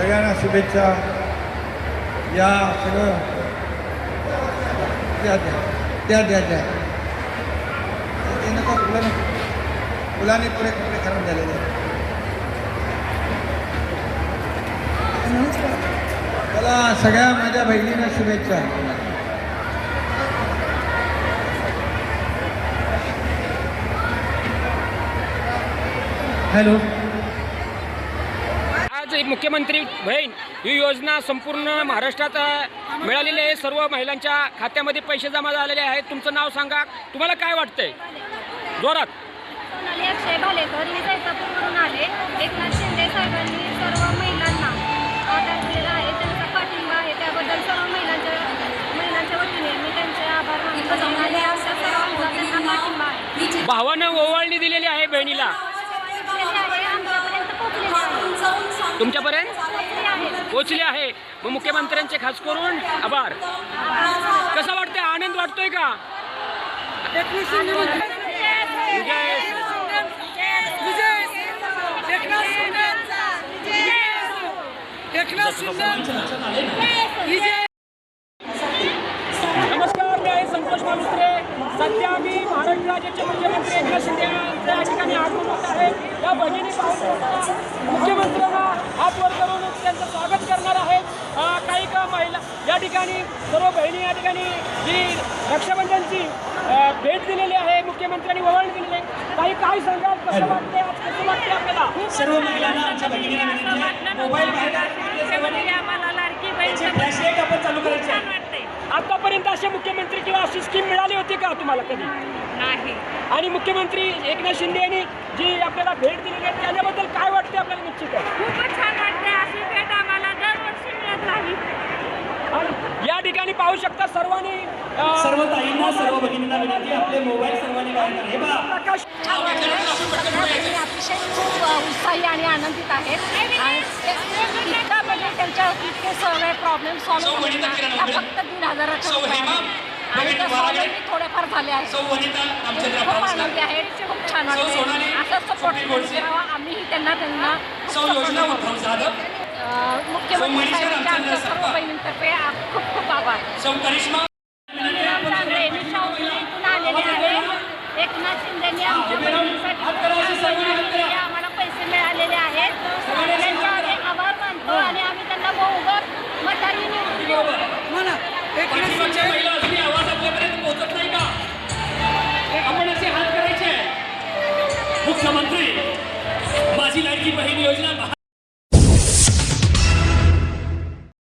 सगळ्यांना शुभेच्छा. या सगळं द्या द्या. द्या द्या द्या. ते नका फुलं नको फुलाने पुरे कपडे खराब झालेले मला सगळ्या माझ्या बहिणींना शुभेच्छा. हॅलो. एक मुख्यमंत्री बहीण ही योजना संपूर्ण महाराष्ट्रात मिळालेली आहे. सर्व महिलांच्या खात्यामध्ये पैसे जमा झालेले आहेत. तुमचं नाव सांगा. तुम्हाला काय वाटतंय? जोरात. सोनाली अक्षय भालेकर मी जैतापूरवरून आले. एकनाथ शिंदे साहेबांनी सर्व महिलांना आधार दिलेला आहे. त्यांचा पाठिंबा आहे. त्याबद्दल सर्व महिलांच्या महिलांच्या वतीने मी त्यांचे आभार मानतो. आणि आमच्या सर्व महिलांना पाठिंबा आहे. भावानं ओवाळणी दिलेली आहे बहिणीला दिलेली आहे आमच्यापर्यंत पोहोचलेली आहे तुमच्यापर्यंत पोचले आहे. मग मुख्यमंत्र्यांचे खास करून आभार. कसं वाटतंय? आनंद वाटतोय का? नमस्कार मी आहे संतोष मालुत्रे सध्या मी महाराष्ट्र राज्याचे मुख्यमंत्री एकनाथ शिंदे या ठिकाणी आगमन होत आहे. या बहिणीने पाहून मुख्यमंत्र्यांना ठिकाणी सर्व बहिणी या ठिकाणी जी रक्षाबंधनची भेट दिलेली आहे मुख्यमंत्र्यांनी वळण दिलेली आहे. काही काय सांगाल? कसं वाटते आज? कसं वाटते आपल्याला? सर्व महिलांना आमच्या मोबाईल आम्हाला लाडकी बहीण आपण चालू करायचे. आहे. वाटते आतापर्यंत असे मुख्यमंत्री किंवा अशी स्कीम मिळाली होती का तुम्हाला कधी? नाही. आणि मुख्यमंत्री एकनाथ शिंदे यांनी जी आपल्याला भेट दिलेली आहे त्याच्याबद्दल काय वाटते आपल्याला निश्चित आहे खूपच छान वाटते अशी भेट आम्हाला दरवर्षी मिळत राहील आणि या ठिकाणी पाहू शकता सर्वांनी सर्व ताईंना सर्व भगिनींना विनंती आपले मोबाईल सर्वांनी बाहेर. हे बघा प्रकाश अतिशय खूप उत्साही आणि आनंदित आहे आणि ते- इतका म्हणजे त्यांच्या इतके सगळे प्रॉब्लेम सॉल्व्ह फक्त दीड हजाराच्या रुपयामध्ये आणि थोडेफार झाले आहेत खूप आनंदी आहे खूप छान वाटते असं सपोर्ट करावा आम्हीही त्यांना त्यांना मुख्यमंत्री साहेबांच्या आमच्या सर्व बहिणींतर्फे खूप सौ करिश्मा एकनाथ शिंदेनी आमच्या बहिणीसाठी केली आहे. आम्हाला पैसे मिळालेले आहेत त्यांचे आम्ही आभार मानतो आणि आम्ही त्यांना मुख्यमंत्री माझी लाडकी बहीण योजना